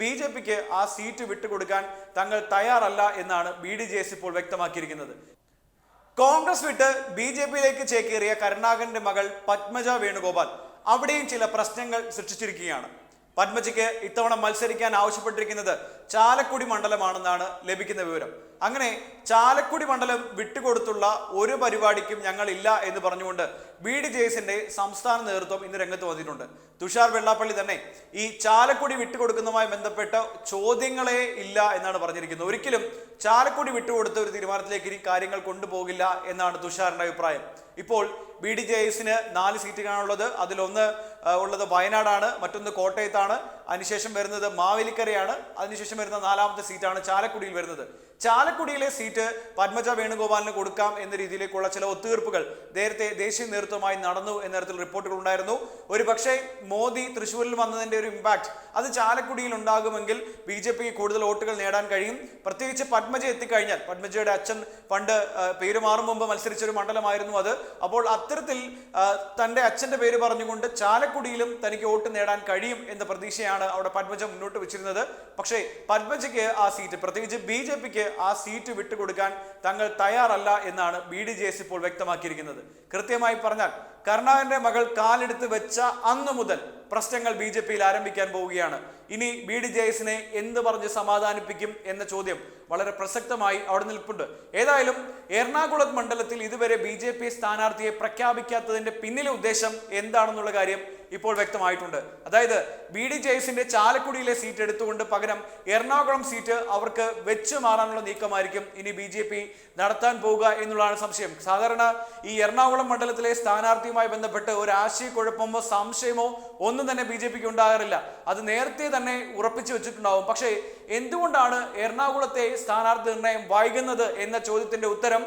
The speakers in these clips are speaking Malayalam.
ബി ജെ പിക്ക് ആ സീറ്റ് വിട്ടുകൊടുക്കാൻ തങ്ങൾ തയ്യാറല്ല എന്നാണ് ബി ഡി ജെ എസ് ഇപ്പോൾ വ്യക്തമാക്കിയിരിക്കുന്നത്. കോൺഗ്രസ് വിട്ട് ബി ജെ പിയിലേക്ക് ചേക്കേറിയ കരുണാകരന്റെ മകൾ പത്മജ വേണുഗോപാൽ അവിടെയും ചില പ്രശ്നങ്ങൾ സൃഷ്ടിച്ചിരിക്കുകയാണ്. പത്മജയ്ക്ക് ഇത്തവണ മത്സരിക്കാൻ ആവശ്യപ്പെട്ടിരിക്കുന്നത് ചാലക്കുടി മണ്ഡലമാണെന്നാണ് ലഭിക്കുന്ന വിവരം. അങ്ങനെ ചാലക്കുടി മണ്ഡലം വിട്ടുകൊടുത്തുള്ള ഒരു പരിപാടിക്കും ഞങ്ങളില്ല എന്ന് പറഞ്ഞുകൊണ്ട് ബി ഡി ജെ എസിന്റെ സംസ്ഥാന നേതൃത്വം ഇന്ന് രംഗത്ത് വന്നിട്ടുണ്ട്. തുഷാർ വെള്ളാപ്പള്ളി തന്നെ ഈ ചാലക്കുടി വിട്ടുകൊടുക്കുന്നതുമായി ബന്ധപ്പെട്ട ചോദ്യങ്ങളെ ഇല്ല എന്നാണ് പറഞ്ഞിരിക്കുന്നത്. ഒരിക്കലും ചാലക്കുടി വിട്ടുകൊടുത്ത ഒരു തീരുമാനത്തിലേക്ക് ഇനി കാര്യങ്ങൾ കൊണ്ടുപോകില്ല എന്നാണ് തുഷാറിന്റെ അഭിപ്രായം. ഇപ്പോൾ ബി ഡി ജെ എസിന് നാല് സീറ്റുകളാണുള്ളത് അതിലൊന്ന് ഉള്ളത് വയനാടാണ് മറ്റൊന്ന് കോട്ടയത്താണ്. അതിനുശേഷം വരുന്നത് മാവേലിക്കരയാണ്. അതിനുശേഷം വരുന്ന നാലാമത്തെ സീറ്റാണ് ചാലക്കുടിയിൽ വരുന്നത്. ചാലക്കുടിയിലെ സീറ്റ് പത്മജ വേണുഗോപാലിന് കൊടുക്കാം എന്ന രീതിയിലേക്കുള്ള ചില ഒത്തുതീർപ്പുകൾ നേരത്തെ ദേശീയ നേതൃത്വമായി നടന്നു എന്ന തരത്തിൽ റിപ്പോർട്ടുകൾ ഉണ്ടായിരുന്നു. ഒരു പക്ഷേ മോദി തൃശ്ശൂരിൽ വന്നതിന്റെ ഒരു ഇമ്പാക്ട് അത് ചാലക്കുടിയിൽ ഉണ്ടാകുമെങ്കിൽ ബി ജെ കൂടുതൽ വോട്ടുകൾ നേടാൻ കഴിയും. പ്രത്യേകിച്ച് പത്മജ എത്തിക്കഴിഞ്ഞാൽ പത്മജയുടെ അച്ഛൻ പണ്ട് പേര് മാറും മുമ്പ് മത്സരിച്ച ഒരു മണ്ഡലമായിരുന്നു അത്. അപ്പോൾ അത്തരത്തിൽ തന്റെ അച്ഛന്റെ പേര് പറഞ്ഞുകൊണ്ട് ചാലക്കുടിയിലും തനിക്ക് വോട്ട് നേടാൻ കഴിയും എന്ന പ്രതീക്ഷയാണ് അവിടെ പത്മജ മുന്നോട്ട് വെച്ചിരുന്നത്. പക്ഷേ പത്മജയ്ക്ക് ആ സീറ്റ് പ്രത്യേകിച്ച് ബി ജെ പിക്ക് ആ സീറ്റ് വിട്ടുകൊടുക്കാൻ തങ്ങൾ തയ്യാറല്ല എന്നാണ് ബി ഡി ജെ എസ് ഇപ്പോൾ വ്യക്തമാക്കിയിരിക്കുന്നത്. കൃത്യമായി പറഞ്ഞാൽ കരുണാകരന്റെ മകൾ കാലെടുത്ത് വെച്ച അന്നു മുതൽ പ്രശ്നങ്ങൾ ബി ജെ പിയിൽ ആരംഭിക്കാൻ പോവുകയാണ്. ഇനി ബി ഡി ജെ എസിനെ എന്ത് പറഞ്ഞ് സമാധാനിപ്പിക്കും എന്ന ചോദ്യം വളരെ പ്രസക്തമായി അവിടെ നിൽപ്പുണ്ട്. ഏതായാലും എറണാകുളം മണ്ഡലത്തിൽ ഇതുവരെ ബി ജെ പി സ്ഥാനാർത്ഥിയെ പ്രഖ്യാപിക്കാത്തതിന്റെ പിന്നിലെ ഉദ്ദേശം എന്താണെന്നുള്ള കാര്യം ഇപ്പോൾ വ്യക്തമായിട്ടുണ്ട്. അതായത് ബി ഡി ജെ എസിന്റെ ചാലക്കുടിയിലെ സീറ്റ് എടുത്തുകൊണ്ട് പകരം എറണാകുളം സീറ്റ് അവർക്ക് വെച്ചു മാറാനുള്ള നീക്കമായിരിക്കും ഇനി ബി ജെ പി നടത്താൻ പോവുക എന്നുള്ളതാണ് സംശയം. സാധാരണ ഈ എറണാകുളം മണ്ഡലത്തിലെ സ്ഥാനാർത്ഥിയുമായി ബന്ധപ്പെട്ട് ഒരു ആശയക്കുഴപ്പമോ സംശയമോ ഒന്നും തന്നെ ബി ജെ പിക്ക് ഉണ്ടാകാറില്ല. അത് നേരത്തെ തന്നെ ഉറപ്പിച്ചു വെച്ചിട്ടുണ്ടാവും. പക്ഷേ എന്തുകൊണ്ടാണ് എറണാകുളത്തെ സ്ഥാനാർത്ഥി നിർണയം വൈകുന്നത് എന്ന ചോദ്യത്തിന്റെ ഉത്തരം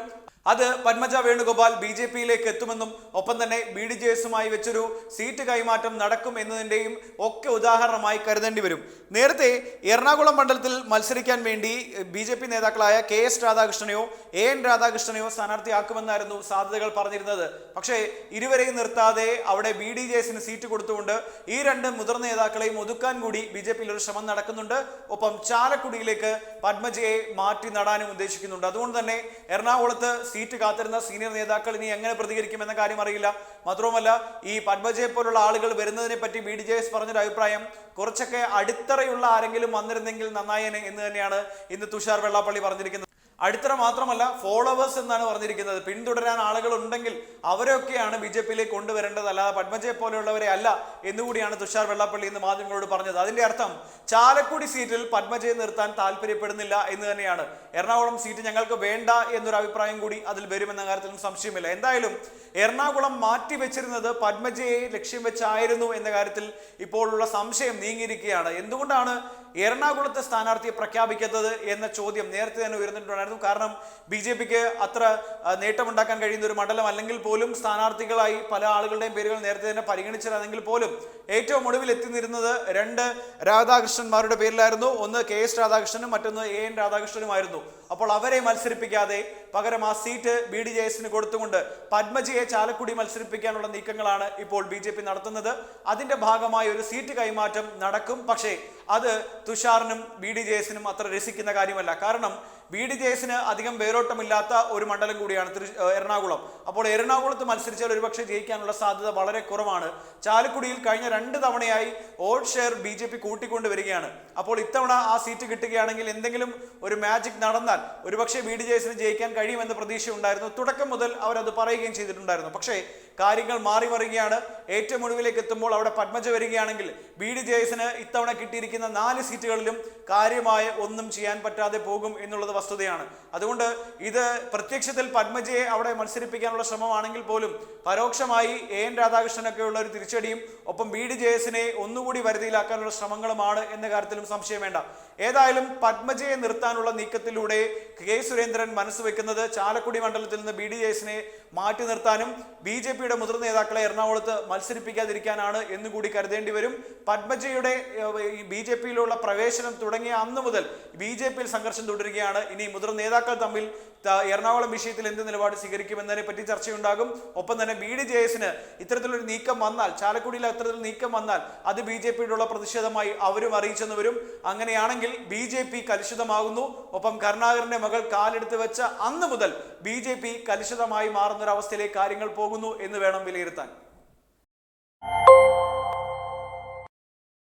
അത് പത്മജ വേണുഗോപാൽ ബി ജെ പിയിലേക്ക് എത്തുമെന്നും ഒപ്പം തന്നെ ബി ഡി ജെ എസുമായി വെച്ചൊരു സീറ്റ് കൈമാറ്റം നടക്കും എന്നതിന്റെയും ഒക്കെ ഉദാഹരണമായി കരുതേണ്ടി വരും. നേരത്തെ എറണാകുളം മണ്ഡലത്തിൽ മത്സരിക്കാൻ വേണ്ടി ബി ജെ പി നേതാക്കളായ കെ എസ് രാധാകൃഷ്ണനെയോ എ എൻ രാധാകൃഷ്ണനെയോ സ്ഥാനാർത്ഥിയാക്കുമെന്നായിരുന്നു സാധ്യതകൾ പറഞ്ഞിരുന്നത്. പക്ഷേ ഇരുവരെയും നിർത്താതെ അവിടെ ബി ഡി ജെ എസിന് സീറ്റ് കൊടുത്തുകൊണ്ട് ഈ രണ്ട് മുതിർന്ന നേതാക്കളെയും ഒതുക്കാൻ കൂടി ബി ജെ പിയിൽ ഒരു ശ്രമം നടക്കുന്നുണ്ട്. ഒപ്പം ചാലക്കുടിയിലേക്ക് പത്മജയെ മാറ്റി നടാനും ഉദ്ദേശിക്കുന്നുണ്ട്. അതുകൊണ്ട് തന്നെ എറണാകുളത്ത് സീറ്റ് കാത്തിരുന്ന സീനിയർ നേതാക്കൾ ഇനി എങ്ങനെ പ്രതികരിക്കുമെന്ന കാര്യം അറിയില്ല. മാത്രവുമല്ല ഈ പത്മജയെ പോലുള്ള ആളുകൾ വരുന്നതിനെ പറ്റി ബി ഡി ജെ എസ് പറഞ്ഞൊരു അഭിപ്രായം കുറച്ചൊക്കെ അടിത്തറയുള്ള ആരെങ്കിലും വന്നിരുന്നെങ്കിൽ നന്നായേനെ എന്ന് തന്നെയാണ് ഇന്ന് തുഷാർ വെള്ളാപ്പള്ളി പറഞ്ഞിരിക്കുന്നത്. അടിത്തറ മാത്രമല്ല ഫോളോവേഴ്സ് എന്നാണ് പറഞ്ഞിരിക്കുന്നത്. പിന്തുടരാൻ ആളുകൾ ഉണ്ടെങ്കിൽ അവരെയൊക്കെയാണ് ബി ജെ പിയിലേക്ക് കൊണ്ടുവരേണ്ടത്. അല്ലാതെ പത്മജയെ പോലെയുള്ളവരെ അല്ല എന്നുകൂടിയാണ് തുഷാർ വെള്ളാപ്പള്ളി ഇന്ന് മാധ്യമങ്ങളോട് പറഞ്ഞത്. അതിന്റെ അർത്ഥം ചാലക്കുടി സീറ്റിൽ പത്മജയെ നിർത്താൻ താല്പര്യപ്പെടുന്നില്ല എന്ന് തന്നെയാണ്. എറണാകുളം സീറ്റ് ഞങ്ങൾക്ക് വേണ്ട എന്നൊരു അഭിപ്രായം കൂടി അതിൽ വരുമെന്ന കാര്യത്തിലും സംശയമില്ല. എന്തായാലും എറണാകുളം മാറ്റി വെച്ചിരുന്നത് പത്മജയെ ലക്ഷ്യം വെച്ചായിരുന്നു എന്ന കാര്യത്തിൽ ഇപ്പോഴുള്ള സംശയം നീങ്ങിയിരിക്കുകയാണ്. എന്തുകൊണ്ടാണ് എറണാകുളത്തെ സ്ഥാനാർത്ഥിയെ പ്രഖ്യാപിക്കാത്തത് എന്ന ചോദ്യം നേരത്തെ തന്നെ ഉയർന്നിട്ടുണ്ടായിരുന്നു കാരണം ബി ജെ പിക്ക് അത്ര നേട്ടമുണ്ടാക്കാൻ കഴിയുന്ന ഒരു മണ്ഡലം അല്ലെങ്കിൽ പോലും സ്ഥാനാർത്ഥികളായി പല ആളുകളുടെയും പേരുകൾ നേരത്തെ തന്നെ പരിഗണിച്ചതാണെങ്കിൽ പോലും ഏറ്റവും ഒടുവിൽ എത്തിനിരുന്നത് രണ്ട് രാധാകൃഷ്ണന്മാരുടെ പേരിലായിരുന്നു. ഒന്ന് കെ എസ് രാധാകൃഷ്ണനും മറ്റൊന്ന് എ എൻ രാധാകൃഷ്ണനുമായിരുന്നു. അപ്പോൾ അവരെ മത്സരിപ്പിക്കാതെ പകരം ആ സീറ്റ് ബി ഡി ജെ എസിന് കൊടുത്തുകൊണ്ട് പത്മജിയെ ചാലക്കുടി മത്സരിപ്പിക്കാനുള്ള നീക്കങ്ങളാണ് ഇപ്പോൾ ബി ജെ പി നടത്തുന്നത്. അതിന്റെ ഭാഗമായി ഒരു സീറ്റ് കൈമാറ്റം നടക്കും. പക്ഷേ അത് തുഷാറിനും ബി ഡി ജെ എസിനും അത്ര രസിക്കുന്ന കാര്യമല്ല. കാരണം ബി ഡി ജെ എസിന് അധികം വേരോട്ടമില്ലാത്ത ഒരു മണ്ഡലം കൂടിയാണ് തൃശ്- എറണാകുളം. അപ്പോൾ എറണാകുളത്ത് മത്സരിച്ചാൽ ഒരുപക്ഷെ ജയിക്കാനുള്ള സാധ്യത വളരെ കുറവാണ്. ചാലക്കുടിയിൽ കഴിഞ്ഞ രണ്ട് തവണയായി vote share B J P കൂട്ടിക്കൊണ്ട് വരികയാണ്. അപ്പോൾ ഇത്തവണ ആ സീറ്റ് കിട്ടുകയാണെങ്കിൽ എന്തെങ്കിലും ഒരു മാജിക് നടന്നാൽ ഒരുപക്ഷെ ബി ഡി ജെ എസിന് ജയിക്കാൻ കഴിയുമെന്ന പ്രതീക്ഷ ഉണ്ടായിരുന്നു തുടക്കം മുതൽ അവരത് പറയുകയും ചെയ്തിട്ടുണ്ടായിരുന്നു. പക്ഷേ കാര്യങ്ങൾ മാറി മറിയുകയാണ്. ഏറ്റവും ഒടുവിലേക്ക് എത്തുമ്പോൾ അവിടെ പത്മജ വരികയാണെങ്കിൽ ബി ഡി ജെ എസിന് ഇത്തവണ കിട്ടിയിരിക്കുന്ന നാല് സീറ്റുകളിലും കാര്യമായ ഒന്നും ചെയ്യാൻ പറ്റാതെ പോകും എന്നുള്ളത് വസ്തുതയാണ്. അതുകൊണ്ട് ഇത് പ്രത്യക്ഷത്തിൽ പത്മജയെ അവിടെ മത്സരിപ്പിക്കാനുള്ള ശ്രമമാണെങ്കിൽ പോലും പരോക്ഷമായി എ എൻ രാധാകൃഷ്ണനൊക്കെയുള്ള ഒരു തിരിച്ചടിയും ഒപ്പം ബി ഡി ജെ എസിനെ ഒന്നുകൂടി വരുതിയിലാക്കാനുള്ള ശ്രമങ്ങളുമാണ് എന്ന കാര്യത്തിലും സംശയം വേണ്ട. ഏതായാലും പത്മജയെ നിർത്താനുള്ള നീക്കത്തിലൂടെ കെ സുരേന്ദ്രൻ മനസ്സ് വെക്കുന്നത് ലക്ഷ്യമിടുന്നത് ചാലക്കുടി മണ്ഡലത്തിൽ നിന്ന് ബി ഡി എസിനെ മാറ്റി നിർത്താനും ബി ജെ പിയുടെ മുതിർന്ന നേതാക്കളെ എറണാകുളത്ത് മത്സരിപ്പിക്കാതിരിക്കാനാണ് എന്നുകൂടി കരുതേണ്ടി വരും. പത്മജയുടെ ബി ജെ പിയിലുള്ള പ്രവേശനം തുടങ്ങിയ അന്ന് മുതൽ ബി ജെ പിയിൽ സംഘർഷം തുടരുകയാണ്. ഇനി മുതിർന്ന നേതാക്കൾ തമ്മിൽ എറണാകുളം വിഷയത്തിൽ എന്ത് നിലപാട് സ്വീകരിക്കുമെന്നതിനെ പറ്റി ചർച്ചയുണ്ടാകും. ഒപ്പം തന്നെ ബി ഡി ജെ എസിന് ഇത്തരത്തിലൊരു നീക്കം വന്നാൽ ചാലക്കുടിയിൽ അത്തരത്തിൽ നീക്കം വന്നാൽ അത് ബി ജെ പിയോടുള്ള പ്രതിഷേധമായി അവരും അറിയിച്ചെന്ന് വരും. അങ്ങനെയാണെങ്കിൽ ബി ജെ പി കലുഷിതമാകുന്നു. ഒപ്പം കരുണാകരന്റെ മകൾ കാലെടുത്ത് വെച്ച അന്ന് മുതൽ ബി ജെ പി കലുഷിതമായി മാറുന്നൊരവസ്ഥയിലേക്ക് കാര്യങ്ങൾ പോകുന്നു എന്ന് വേണം വിലയിരുത്താൻ.